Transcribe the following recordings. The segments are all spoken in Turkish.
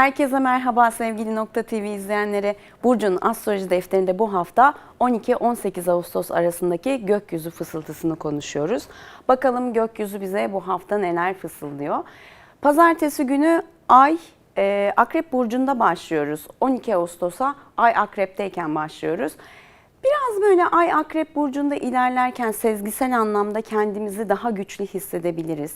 Herkese merhaba sevgili Nokta TV izleyenleri. Burcu'nun astroloji defterinde bu hafta 12-18 Ağustos arasındaki gökyüzü fısıltısını konuşuyoruz. Bakalım gökyüzü bize bu hafta neler fısıldıyor. Pazartesi günü Ay e, Akrep Burcu'nda başlıyoruz. 12 Ağustos'a Ay Akrep'teyken başlıyoruz. Biraz böyle Ay Akrep Burcu'nda ilerlerken sezgisel anlamda kendimizi daha güçlü hissedebiliriz.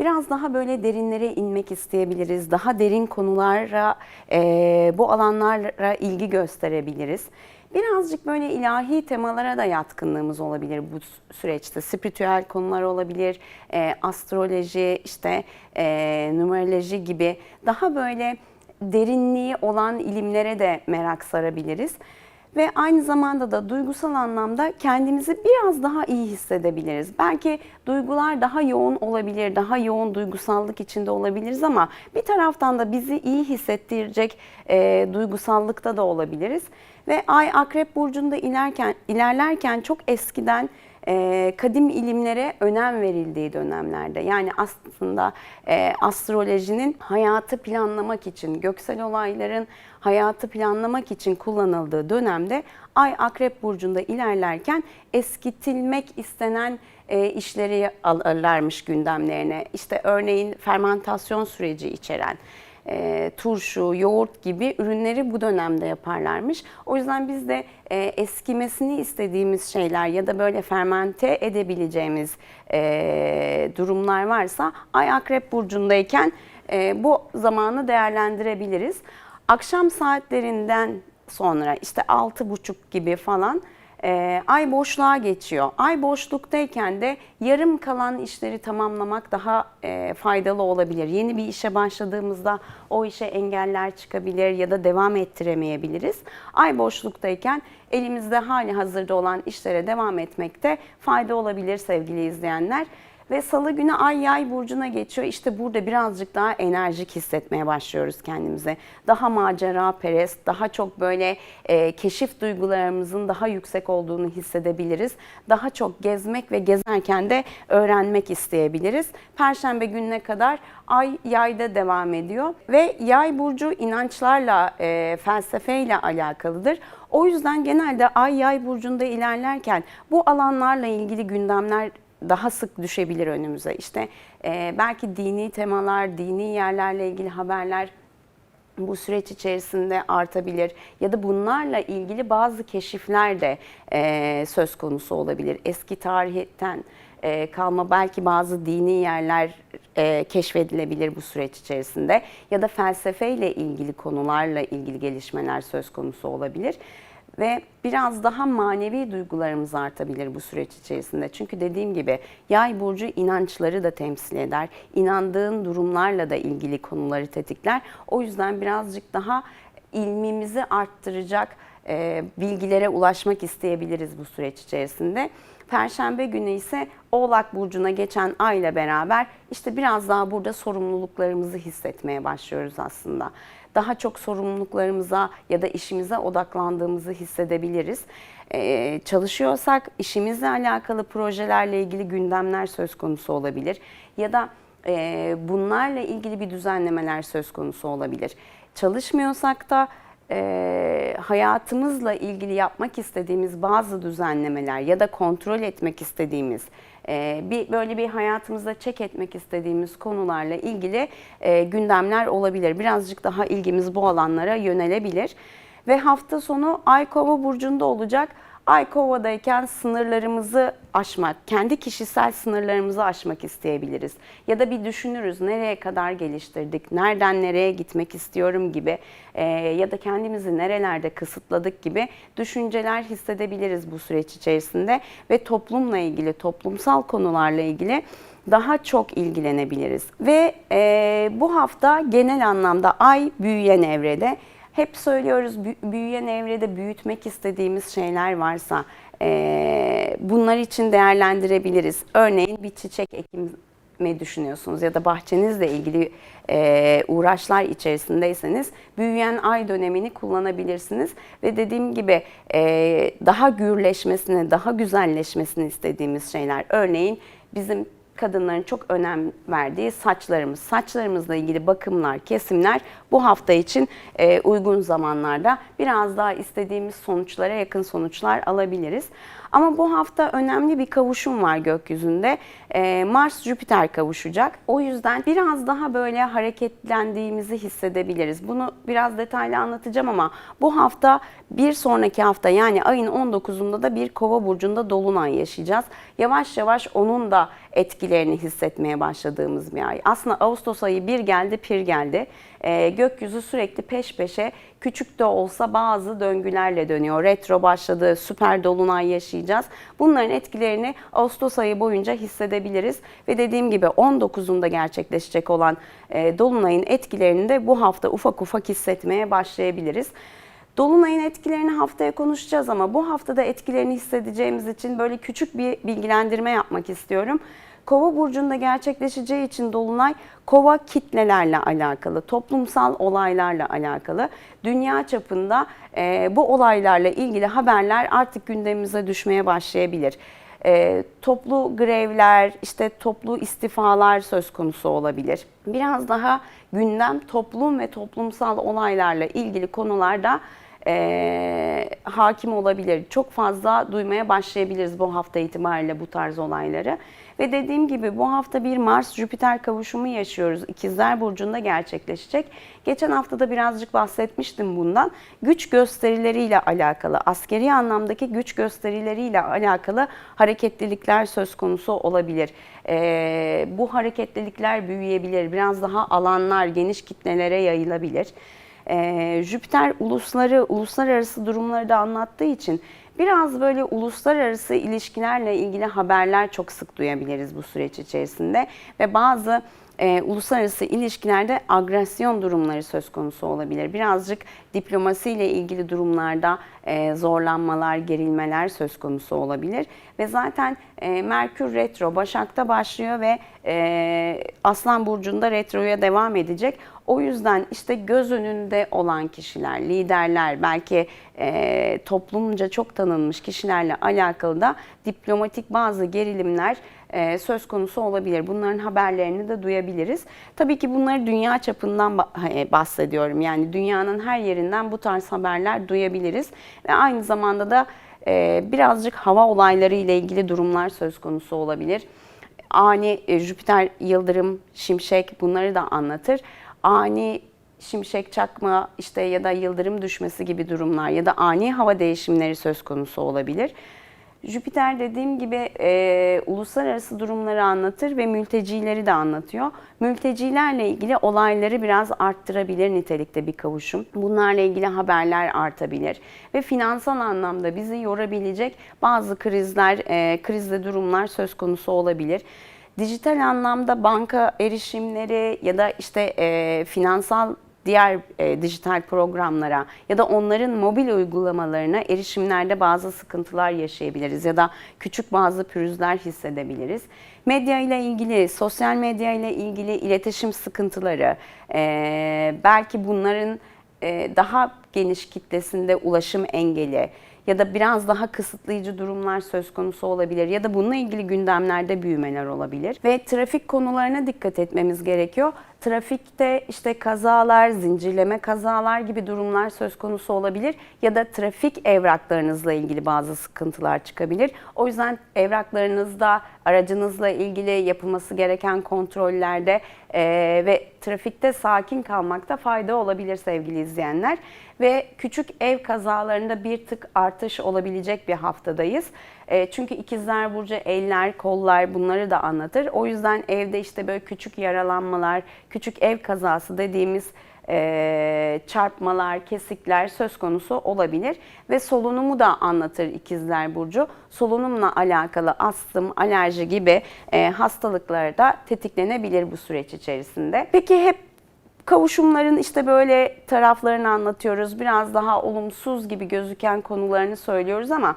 Biraz daha böyle derinlere inmek isteyebiliriz. Daha derin konulara, e, bu alanlara ilgi gösterebiliriz. Birazcık böyle ilahi temalara da yatkınlığımız olabilir bu süreçte. Spiritüel konular olabilir, e, astroloji, işte e, numeroloji gibi daha böyle derinliği olan ilimlere de merak sarabiliriz. Ve aynı zamanda da duygusal anlamda kendimizi biraz daha iyi hissedebiliriz. Belki duygular daha yoğun olabilir, daha yoğun duygusallık içinde olabiliriz ama bir taraftan da bizi iyi hissettirecek e, duygusallıkta da olabiliriz. Ve Ay Akrep Burcu'nda ilerken, ilerlerken çok eskiden e, kadim ilimlere önem verildiği dönemlerde yani aslında e, astrolojinin hayatı planlamak için göksel olayların hayatı planlamak için kullanıldığı dönemde Ay Akrep Burcu'nda ilerlerken eskitilmek istenen e, işleri alırlarmış gündemlerine. İşte örneğin fermentasyon süreci içeren e, turşu, yoğurt gibi ürünleri bu dönemde yaparlarmış. O yüzden biz de e, eskimesini istediğimiz şeyler ya da böyle fermente edebileceğimiz e, durumlar varsa Ay Akrep Burcu'ndayken e, bu zamanı değerlendirebiliriz. Akşam saatlerinden sonra işte altı buçuk gibi falan e, ay boşluğa geçiyor. Ay boşluktayken de yarım kalan işleri tamamlamak daha e, faydalı olabilir. Yeni bir işe başladığımızda o işe engeller çıkabilir ya da devam ettiremeyebiliriz. Ay boşluktayken elimizde hali hazırda olan işlere devam etmekte fayda olabilir sevgili izleyenler. Ve salı günü ay yay burcuna geçiyor. İşte burada birazcık daha enerjik hissetmeye başlıyoruz kendimize. Daha macera perest, daha çok böyle e, keşif duygularımızın daha yüksek olduğunu hissedebiliriz. Daha çok gezmek ve gezerken de öğrenmek isteyebiliriz. Perşembe gününe kadar ay yayda devam ediyor. Ve yay burcu inançlarla, e, felsefeyle alakalıdır. O yüzden genelde ay yay burcunda ilerlerken bu alanlarla ilgili gündemler daha sık düşebilir önümüze. İşte e, belki dini temalar, dini yerlerle ilgili haberler bu süreç içerisinde artabilir ya da bunlarla ilgili bazı keşifler de e, söz konusu olabilir. Eski tarihten e, kalma belki bazı dini yerler e, keşfedilebilir bu süreç içerisinde ya da felsefeyle ilgili konularla ilgili gelişmeler söz konusu olabilir ve biraz daha manevi duygularımız artabilir bu süreç içerisinde. Çünkü dediğim gibi yay burcu inançları da temsil eder. İnandığın durumlarla da ilgili konuları tetikler. O yüzden birazcık daha ilmimizi arttıracak e, bilgilere ulaşmak isteyebiliriz bu süreç içerisinde. Perşembe günü ise Oğlak Burcu'na geçen ay ile beraber işte biraz daha burada sorumluluklarımızı hissetmeye başlıyoruz aslında. Daha çok sorumluluklarımıza ya da işimize odaklandığımızı hissedebiliriz. Ee, çalışıyorsak işimizle alakalı projelerle ilgili gündemler söz konusu olabilir. Ya da e, bunlarla ilgili bir düzenlemeler söz konusu olabilir. Çalışmıyorsak da e, hayatımızla ilgili yapmak istediğimiz bazı düzenlemeler ya da kontrol etmek istediğimiz e, bir böyle bir hayatımızda çek etmek istediğimiz konularla ilgili e, gündemler olabilir. Birazcık daha ilgimiz bu alanlara yönelebilir. Ve hafta sonu Ay Kova burcunda olacak. Ay Kova'dayken sınırlarımızı aşmak, kendi kişisel sınırlarımızı aşmak isteyebiliriz. Ya da bir düşünürüz nereye kadar geliştirdik, nereden nereye gitmek istiyorum gibi e, ya da kendimizi nerelerde kısıtladık gibi düşünceler hissedebiliriz bu süreç içerisinde. Ve toplumla ilgili, toplumsal konularla ilgili daha çok ilgilenebiliriz. Ve e, bu hafta genel anlamda ay büyüyen evrede hep söylüyoruz büyüyen evrede büyütmek istediğimiz şeyler varsa e, bunlar için değerlendirebiliriz. Örneğin bir çiçek ekimi düşünüyorsunuz ya da bahçenizle ilgili e, uğraşlar içerisindeyseniz büyüyen ay dönemini kullanabilirsiniz ve dediğim gibi e, daha gürleşmesini, daha güzelleşmesini istediğimiz şeyler. Örneğin bizim kadınların çok önem verdiği saçlarımız, saçlarımızla ilgili bakımlar, kesimler bu hafta için e, uygun zamanlarda biraz daha istediğimiz sonuçlara yakın sonuçlar alabiliriz. Ama bu hafta önemli bir kavuşum var gökyüzünde. E, Mars-Jüpiter kavuşacak. O yüzden biraz daha böyle hareketlendiğimizi hissedebiliriz. Bunu biraz detaylı anlatacağım ama bu hafta bir sonraki hafta yani ayın 19'unda da bir kova burcunda dolunay yaşayacağız. Yavaş yavaş onun da etkilerini hissetmeye başladığımız bir ay. Aslında Ağustos ayı bir geldi pir geldi. Ee, gökyüzü sürekli peş peşe küçük de olsa bazı döngülerle dönüyor. Retro başladı, süper dolunay yaşayacağız. Bunların etkilerini Ağustos ayı boyunca hissedebiliriz. Ve dediğim gibi 19'unda gerçekleşecek olan e, dolunayın etkilerini de bu hafta ufak ufak hissetmeye başlayabiliriz. Dolunay'ın etkilerini haftaya konuşacağız ama bu haftada etkilerini hissedeceğimiz için böyle küçük bir bilgilendirme yapmak istiyorum. Kova burcunda gerçekleşeceği için dolunay kova kitlelerle alakalı, toplumsal olaylarla alakalı. Dünya çapında e, bu olaylarla ilgili haberler artık gündemimize düşmeye başlayabilir. E, toplu grevler, işte toplu istifalar söz konusu olabilir. Biraz daha gündem toplum ve toplumsal olaylarla ilgili konularda e, hakim olabilir. Çok fazla duymaya başlayabiliriz bu hafta itibariyle bu tarz olayları. Ve dediğim gibi bu hafta bir Mars-Jüpiter kavuşumu yaşıyoruz. İkizler Burcu'nda gerçekleşecek. Geçen hafta da birazcık bahsetmiştim bundan. Güç gösterileriyle alakalı, askeri anlamdaki güç gösterileriyle alakalı hareketlilikler söz konusu olabilir. Ee, bu hareketlilikler büyüyebilir. Biraz daha alanlar, geniş kitlelere yayılabilir. Ee, Jüpiter ulusları, uluslararası durumları da anlattığı için biraz böyle uluslararası ilişkilerle ilgili haberler çok sık duyabiliriz bu süreç içerisinde. Ve bazı e, uluslararası ilişkilerde agresyon durumları söz konusu olabilir. Birazcık diplomasiyle ilgili durumlarda e, zorlanmalar, gerilmeler söz konusu olabilir. Ve zaten e, Merkür Retro Başak'ta başlıyor ve e, Aslan Burcu'nda retroya devam edecek. O yüzden işte göz önünde olan kişiler, liderler, belki e, toplumca çok tanınmış kişilerle alakalı da diplomatik bazı gerilimler söz konusu olabilir. Bunların haberlerini de duyabiliriz. Tabii ki bunları dünya çapından bahsediyorum. Yani dünyanın her yerinden bu tarz haberler duyabiliriz. Ve aynı zamanda da e, birazcık hava olayları ile ilgili durumlar söz konusu olabilir. Ani e, Jüpiter, yıldırım, şimşek bunları da anlatır. Ani şimşek çakma işte ya da yıldırım düşmesi gibi durumlar ya da ani hava değişimleri söz konusu olabilir. Jüpiter dediğim gibi e, uluslararası durumları anlatır ve mültecileri de anlatıyor. Mültecilerle ilgili olayları biraz arttırabilir nitelikte bir kavuşum. Bunlarla ilgili haberler artabilir ve finansal anlamda bizi yorabilecek bazı krizler, e, krizli durumlar söz konusu olabilir dijital anlamda banka erişimleri ya da işte e, finansal diğer e, dijital programlara ya da onların mobil uygulamalarına erişimlerde bazı sıkıntılar yaşayabiliriz ya da küçük bazı pürüzler hissedebiliriz. Medya ile ilgili, sosyal medya ile ilgili iletişim sıkıntıları, e, belki bunların e, daha geniş kitlesinde ulaşım engeli, ya da biraz daha kısıtlayıcı durumlar söz konusu olabilir ya da bununla ilgili gündemlerde büyümeler olabilir ve trafik konularına dikkat etmemiz gerekiyor. Trafikte işte kazalar, zincirleme kazalar gibi durumlar söz konusu olabilir ya da trafik evraklarınızla ilgili bazı sıkıntılar çıkabilir. O yüzden evraklarınızda aracınızla ilgili yapılması gereken kontrollerde e, ve trafikte sakin kalmakta fayda olabilir sevgili izleyenler. Ve küçük ev kazalarında bir tık artış olabilecek bir haftadayız. E, çünkü ikizler burcu eller, kollar bunları da anlatır. O yüzden evde işte böyle küçük yaralanmalar, küçük ev kazası dediğimiz e, çarpmalar, kesikler söz konusu olabilir. Ve solunumu da anlatır ikizler burcu. Solunumla alakalı astım, alerji gibi e, hastalıklar da tetiklenebilir bu süreç içerisinde. Peki hep kavuşumların işte böyle taraflarını anlatıyoruz. Biraz daha olumsuz gibi gözüken konularını söylüyoruz ama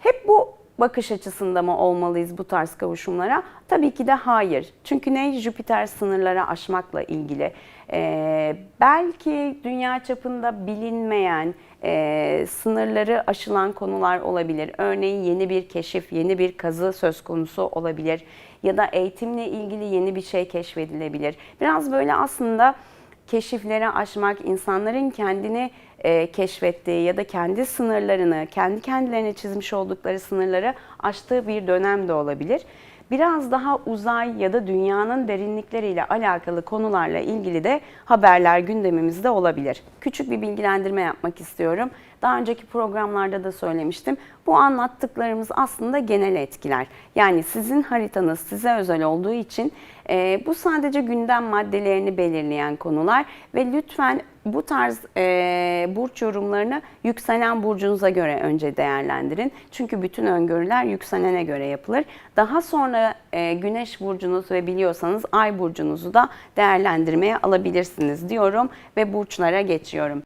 hep bu bakış açısında mı olmalıyız bu tarz kavuşumlara? Tabii ki de hayır. Çünkü ne? Jüpiter sınırları aşmakla ilgili. Ee, belki dünya çapında bilinmeyen, e, sınırları aşılan konular olabilir. Örneğin yeni bir keşif, yeni bir kazı söz konusu olabilir. ya da eğitimle ilgili yeni bir şey keşfedilebilir. Biraz böyle aslında keşiflere aşmak, insanların kendini e, keşfettiği ya da kendi sınırlarını, kendi kendilerine çizmiş oldukları sınırları aştığı bir dönem de olabilir. Biraz daha uzay ya da dünyanın derinlikleriyle alakalı konularla ilgili de haberler gündemimizde olabilir. Küçük bir bilgilendirme yapmak istiyorum. Daha önceki programlarda da söylemiştim. Bu anlattıklarımız aslında genel etkiler. Yani sizin haritanız size özel olduğu için e, bu sadece gündem maddelerini belirleyen konular ve lütfen bu tarz e, burç yorumlarını yükselen burcunuza göre önce değerlendirin. Çünkü bütün öngörüler yükselene göre yapılır. Daha sonra e, güneş burcunuz ve biliyorsanız ay burcunuzu da değerlendirmeye alabilirsiniz diyorum ve burçlara geçiyorum.